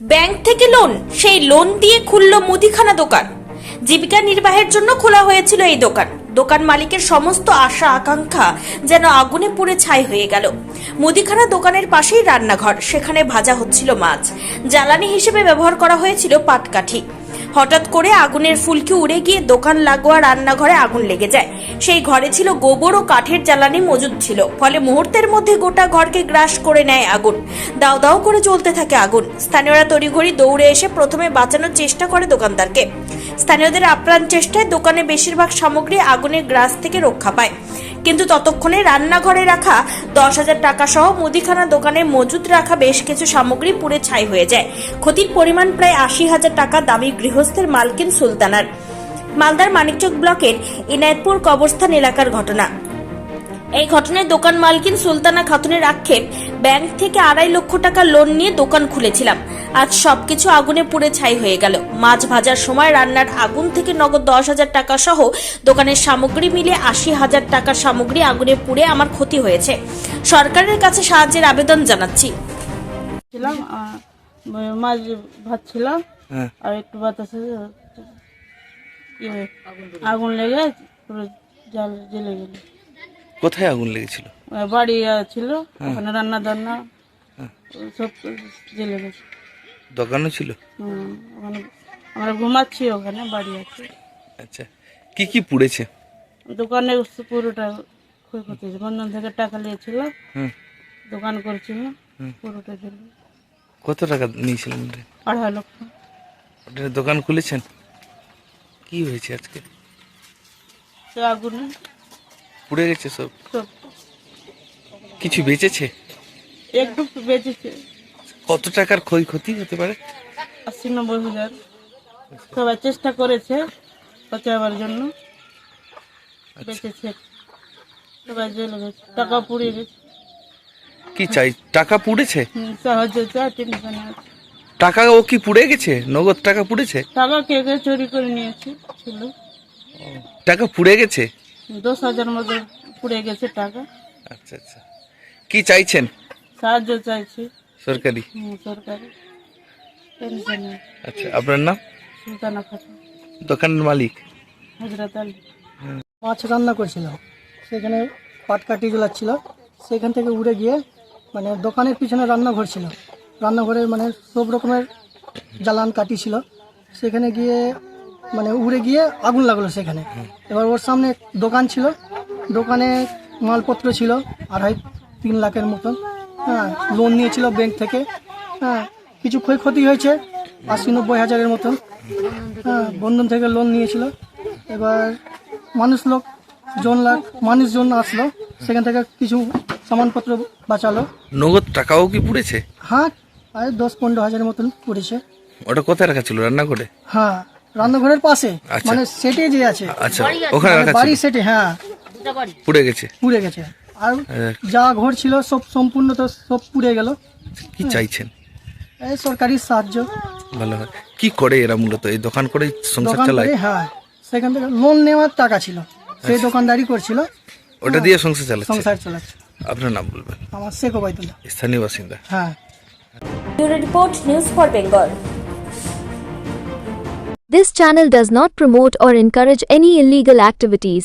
Bank থেকে loan, সেই loan দিয়ে খুলল মুদিখানা দোকান। জীবিকা নির্বাহের জন্য খোলা হয়েছিল এই দোকান। দোকান মালিকের সমস্ত আশা, আকাঙ্ক্ষা যেন আগুনে পুড়ে ছাই হয়ে গেল। মুদিখানা দোকানের পাশেই রান্নাঘর, সেখানে ভাজা হচ্ছিল মাছ। জ্বালানি হিসেবে ব্যবহার করা হয়েছিল পাটকাঠি। হঠাৎ করে আগুনের ফুলকি উড়ে গিয়ে দোকান লাগোয়া রান্নাঘরে আগুন লেগে যায়। সেই ঘরে ছিল গোবর ও কাঠের জ্বালানি মজুদ ছিল। ফলে মুহূর্তের মধ্যে গোটা ঘরকে গ্রাস করে নেয় আগুন। দাও দাও করে চলতে থাকে আগুন। স্থানীয়রা তড়িঘড়ি দৌড়ে এসে প্রথমে বাঁচানোর চেষ্টা করে দোকানদারকে। স্থানীয়দের আপ্রাণ চেষ্টায় দোকানে বেশিরভাগ সামগ্রী আগুনের গ্রাস থেকে রক্ষা পায়। কিন্তু ততক্ষণে রান্নাঘরে রাখা দশ হাজার টাকা সহ মুদিখানা দোকানে মজুদ রাখা বেশ কিছু সামগ্রী পুড়ে ছাই হয়ে যায়। ক্ষতির পরিমাণ প্রায় আশি হাজার টাকা দাবি গৃহস্থের মালকিন সুলতানার। মালদার মানিকচক ব্লকের ইনায়তপুর কবরস্থান এলাকার ঘটনা। এই ঘটনায় দোকান মালকিন সুলতানা খাতুনের আক্ষেপ, ব্যাংক থেকে আড়াই লক্ষ টাকা লোন নিয়ে দোকান খুলেছিলাম। আজ সবকিছু আগুনে পুড়ে ছাই হয়ে গেল। মাছ ভাজার সময় রান্নার আগুন থেকে নগদ দশ হাজার টাকা সহ দোকানের সামগ্রী মিলে আশি হাজার টাকার সামগ্রী আগুনে পুড়ে আমার ক্ষতি হয়েছে। সরকারের কাছে সাহায্যের আবেদন জানাচ্ছি। ছিলাম মাছ ভাত ছিলাম হ্যাঁ। আর একটু বাতাসে ইয়ে আগুন লেগে পুরো জাল জ্বলে গেল। কোথায় আগুন লেগেছিল? বাড়ি ছিল ওখানে রান্না দান্না সব জ্বলে গেছে। দোকানও ছিল? ওখানে আমরা ঘুমাচ্ছি ওখানে বাড়ি আছে। আচ্ছা কি কি পুড়েছে? দোকানে পুরোটা ক্ষয়ক্ষতি হয়েছে। বন্ধন থেকে টাকা নিয়েছিল হুম। দোকান করেছিল পুরোটা জ্বলে কত টাকা নিয়েছিলেন? আড়াই লক্ষ। ওটা দোকান খুলেছেন? কি হয়েছে আজকে? সে আগুনে পুড়ে গেছে সব? সব। কিছু বেঁচেছে? একটু বেঁচেছে। কত টাকার ক্ষয়ক্ষতি হতে পারে? আশি নব্বই হাজার। সবাই চেষ্টা করেছে বাঁচাবার জন্য। বেঁচেছে। সবাই জেলে গেছে। টাকা পুড়িয়ে গেছে। কি চাই? টাকা পুড়েছে? হুম, সাহায্য চাই টেনশনে আছে টাকা ও কি পুড়ে গেছে? নগদ টাকা পুড়েছে? টাকা কে কে চুরি করে নিয়েছে? ছিল। টাকা পুড়ে গেছে? দশ হাজার মতো পুড়ে গেছে টাকা। আচ্ছা আচ্ছা। কি চাইছেন? সাহায্য চাইছি। সরকারি? আচ্ছা আপনার নাম? সুলতানা খাতুন। দোকানের মালিক? হজরত আলী। মাছ রান্না করছিলাম সেখানে পাটকাঠি জ্বলাচ্ছিল সেখান থেকে উড়ে গিয়ে মানে দোকানের পিছনে রান্নাঘর ছিল। রান্নাঘরে মানে সব রকমের জ্বালান কাটি ছিল। সেখানে গিয়ে মানে উড়ে গিয়ে আগুন লাগল সেখানে। এবার ওর সামনে দোকান ছিল। দোকানে মালপত্র ছিল আড়াই তিন লাখের মতন। হ্যাঁ লোন নিয়েছিল ব্যাংক থেকে। হ্যাঁ কিছু ক্ষয়ক্ষতি হয়েছে আশি নব্বই হাজারের মতন। হ্যাঁ বন্ধন থেকে লোন নিয়েছিল। এবার মানুষ লোক জন লাখ মানুষজন আসলো সেখান থেকে কিছু সামানপত্র বাঁচালো। নগদ টাকাও কি পুড়েছে? হ্যাঁ প্রায় দশ পনেরো হাজারের মতন পুড়েছে। ওটা কোথায় রাখা ছিল রান্নাঘরে? হ্যাঁ রান্নাঘরের পাশে আচ্ছা। মানে সেটে যে আছে। আচ্ছা ওখানে মানে বাড়ি সেটে হ্যাঁ। পুড়ে গেছে। পুড়ে গেছে। আর হ্যাঁ। যা ঘর ছিল সব সম্পূর্ণ তো সব পুড়ে গেল। কি চাইছেন? এই সরকারি সাহায্য। ভালো হয়। কি করে এরা মূলত? এই দোকান করে সংসার দোকান চালায়? হ্যাঁ। সেখান থেকে লোন নেওয়ার টাকা ছিল। আচ্ছা। সেই দোকানদারি করছিল। ওটা দিয়ে সংসার চালাচ্ছে? সংসার চালাচ্ছে। আপনার নাম বলবেন? আমার শেখ ওবায়দুল্লাহ। স্থানীয় বাসিন্দা। হ্যাঁ। Bureau report news for Bengal. This channel does not promote or encourage any illegal activities.